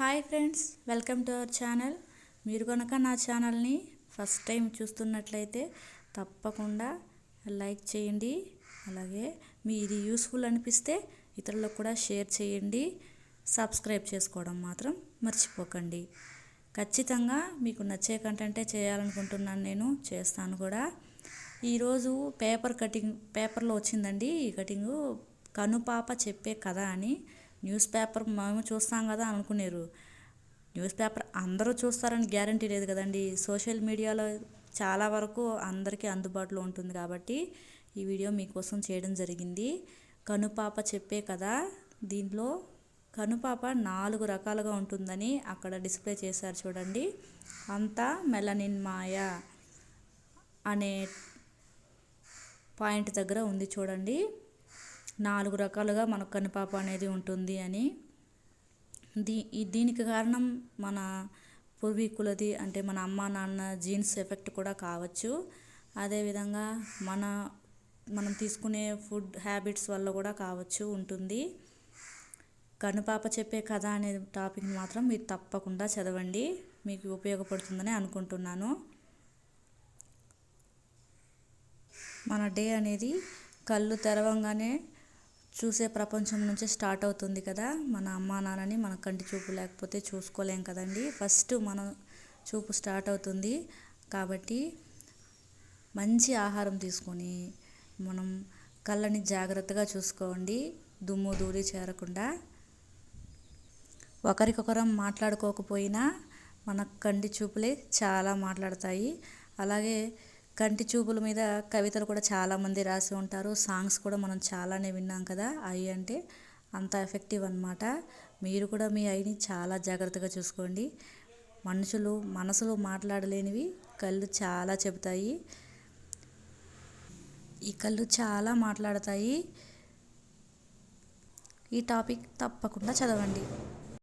Hi friends welcome to our channel. మీరు కనుక నా ఛానల్ని ఫస్ట్ టైం చూస్తున్నట్లయితే తప్పకుండా లైక్ చేయండి. అలాగే మీ ఇది యూస్ఫుల్ అనిపిస్తే ఇతరులకు కూడా షేర్ చేయండి. సబ్స్క్రైబ్ చేసుకోవడం మాత్రం మర్చిపోకండి. ఖచ్చితంగా మీకు నచ్చే కంటెంటే చేయాలనుకుంటున్నాను నేను చేస్తాను కూడా. ఈరోజు పేపర్ కటింగ్ పేపర్లో వచ్చిందండి ఈ కటింగు కనుపాప చెప్పే కథ అని. న్యూస్ పేపర్ మేము చూస్తాం కదా అనుకునేరు. న్యూస్ పేపర్ అందరూ చూస్తారని గ్యారంటీ లేదు కదండి. సోషల్ మీడియాలో చాలా వరకు అందరికీ అందుబాటులో ఉంటుంది కాబట్టి ఈ వీడియో మీకోసం చేయడం జరిగింది. కనుపాప చెప్పే కదా దీంట్లో కనుపాప నాలుగు రకాలుగా ఉంటుందని అక్కడ డిస్ప్లే చేశారు చూడండి. అంతా మెలనిన్ మాయ అనే పాయింట్ దగ్గర ఉంది చూడండి. నాలుగు రకాలుగా మనకు కనుపాప అనేది ఉంటుంది అని. దీ దీనికి కారణం మన పూర్వీకులది అంటే మన అమ్మ నాన్న జీన్స్ ఎఫెక్ట్ కూడా కావచ్చు. అదేవిధంగా మన మనం తీసుకునే ఫుడ్ హ్యాబిట్స్ వల్ల కూడా కావచ్చు ఉంటుంది. కనుపాప చెప్పే కథ అనే టాపిక్ మాత్రం మీరు తప్పకుండా చదవండి. మీకు ఉపయోగపడుతుందని అనుకుంటున్నాను. మన డే అనేది కళ్ళు తెరవంగానే చూసే ప్రపంచం నుంచే స్టార్ట్ అవుతుంది కదా. మన అమ్మా నాన్నని మన కంటి చూపు లేకపోతే చూసుకోలేం కదండి. ఫస్ట్ మన చూపు స్టార్ట్ అవుతుంది. కాబట్టి మంచి ఆహారం తీసుకొని మనం కళ్ళని జాగ్రత్తగా చూసుకోండి. దుమ్ము దూరి చేరకుండా. ఒకరికొకరం మాట్లాడుకోకపోయినా మన కంటి చూపులే చాలా మాట్లాడతాయి. అలాగే కంటి చూపుల మీద కవితలు కూడా చాలామంది రాసి ఉంటారు. సాంగ్స్ కూడా మనం చాలానే విన్నాం కదా ఐ అంటే అంత ఎఫెక్టివ్ అనమాట మీరు కూడా మీ ఐని చాలా జాగ్రత్తగా చూసుకోండి. మనుషులు మనసులో మాట్లాడలేనివి కళ్ళు చాలా చెబుతాయి. ఈ కళ్ళు చాలా మాట్లాడతాయి. ఈ టాపిక్ తప్పకుండా చదవండి.